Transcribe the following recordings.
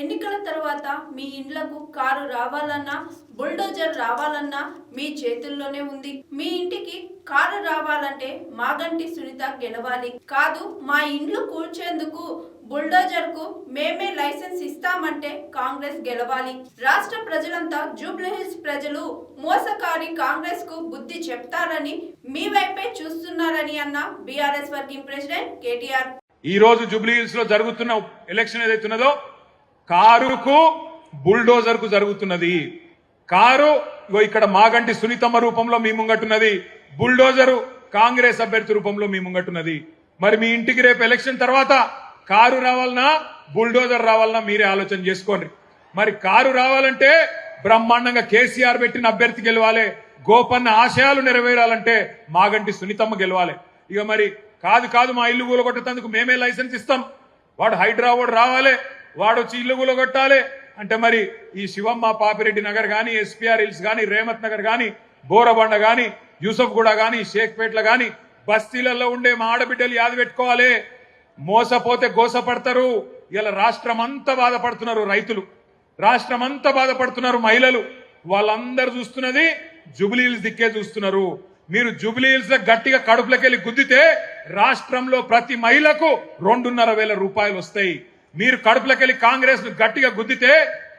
ఎన్నికల తర్వాత మీ ఇండ్లకు కారు రావాలన్నా బుల్డోజర్ రావాలన్నా మీ చేతుల్లోనే ఉంది. మీ ఇంటికి కారు రావాలంటే మాగంటి సునీత గెలవాలి. కాదు మా ఇండ్లు కూల్చేందుకు బుల్డోజర్కు మేమే లైసెన్స్ ఇస్తామంటే కాంగ్రెస్ గెలవాలి. రాష్ట్ర ప్రజలంతా జూబ్లీహిల్స్ ప్రజలు మోసకారి కాంగ్రెస్కు బుద్ధి చెప్తారని మీ వైపే చూస్తున్నారని అన్న బీఆర్ఎస్ వర్కింగ్ ప్రెసిడెంట్ కేటీఆర్. ఈ రోజు జూబ్లీ హిల్స్లో జరుగుతున్న ఎలక్షన్ ఏదైతే ఉన్నదో కారుకు బుల్డోజర్కు జరుగుతున్నది. కారు ఇక్కడ మాగంటి సునీతమ్మ రూపంలో మీ ముంగట్టున్నది బుల్డోజరు కాంగ్రెస్ అభ్యర్థి రూపంలో మీ ముంగట్టున్నది మరి మీ ఇంటికి రేపు ఎలక్షన్ తర్వాత కారు రావాలన్నా బుల్డోజర్ రావాలన్నా మీరే ఆలోచన చేసుకోండి. మరి కారు రావాలంటే బ్రహ్మాండంగా కేసీఆర్ పెట్టిన అభ్యర్థి గెలవాలి. గోపన్న ఆశయాలు నెరవేరాలంటే మాగంటి సునీతమ్మ గెలవాలి. ఇక మరి కాదు కాదు మా ఇల్లు కూలగొట్టేందుకు మేమే లైసెన్స్ ఇస్తాం. వాడు హైదరాబాద్ రావాలి వాడు వచ్చి ఇల్లు కూలగొట్టాలి. అంటే మరి ఈ శివమ్మ పాపిరెడ్డి నగర్ కానీ ఎస్పీఆర్ హిల్స్ కానీ రేమత్ నగర్ కానీ బోరబండ కానీ యూసఫ్గూడ కానీ షేక్పేట్ల కానీ బస్తీలలో ఉండే మా ఆడబిడ్డలు యాది పెట్టుకోవాలి. మోసపోతే గోసపడతారు. ఇలా రాష్ట్రం అంతా బాధపడుతున్నారు రైతులు. రాష్ట్రం అంతా బాధపడుతున్నారు మహిళలు. వాళ్ళందరూ చూస్తున్నది జుబిలీహిల్స్ దిక్కే చూస్తున్నారు. మీరు జుబిలీహిల్స్ గట్టిగా కడుపులకెళ్ళి గుద్దితే రాష్ట్రంలో ప్రతి మహిళకు రెండున్నర వేల రూపాయలు వస్తాయి. మీరు కడుపులకెళ్ళి కాంగ్రెస్ను గట్టిగా గుద్దితే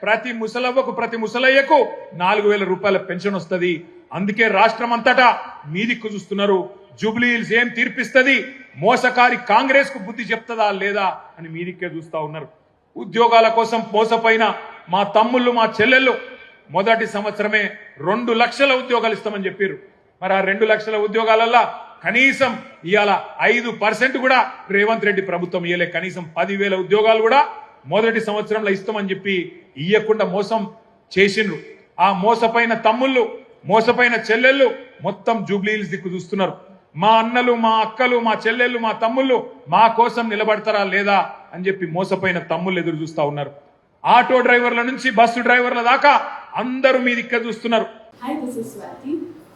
ప్రతి ముసలవ్వకు ప్రతి ముసలయ్యకు నాలుగు వేల రూపాయల పెన్షన్ వస్తుంది. అందుకే రాష్ట్రం అంతటా మీ దిక్కు చూస్తున్నారు. జూబ్లీహిల్స్ ఏం తీర్పిస్తుంది? మోసకారి కాంగ్రెస్కు బుద్ధి చెప్తుందా లేదా అని మీ దిక్కే చూస్తా ఉన్నారు. ఉద్యోగాల కోసం మోసపోయిన మా తమ్ముళ్ళు మా చెల్లెళ్ళు మొదటి సంవత్సరమే రెండు లక్షల ఉద్యోగాలు ఇస్తామని చెప్పారు మరి ఆ రెండు లక్షల ఉద్యోగాలల్లో కనీసం ఇవాళ ఐదు పర్సెంట్ కూడా రేవంత్ రెడ్డి ప్రభుత్వం ఇయ్యలే. కనీసం పదివేల ఉద్యోగాలు కూడా మొదటి సంవత్సరంలో ఇస్తామని చెప్పి ఇయ్యకుండా మోసం చేసిండ్రు. ఆ మోసపోయిన తమ్ముళ్ళు మోసపోయిన చెల్లెళ్ళు మొత్తం జూబ్లీహిల్స్ దిక్కు చూస్తున్నారు. మా అన్నలు మా అక్కలు మా చెల్లెళ్ళు మా తమ్ముళ్ళు మా కోసం నిలబడతారా లేదా అని చెప్పి మోసపోయిన తమ్ముళ్ళు ఎదురు చూస్తా ఉన్నారు. ఆటో డ్రైవర్ల నుంచి బస్సు డ్రైవర్ల దాకా అందరూ మీ దిక్క చూస్తున్నారు.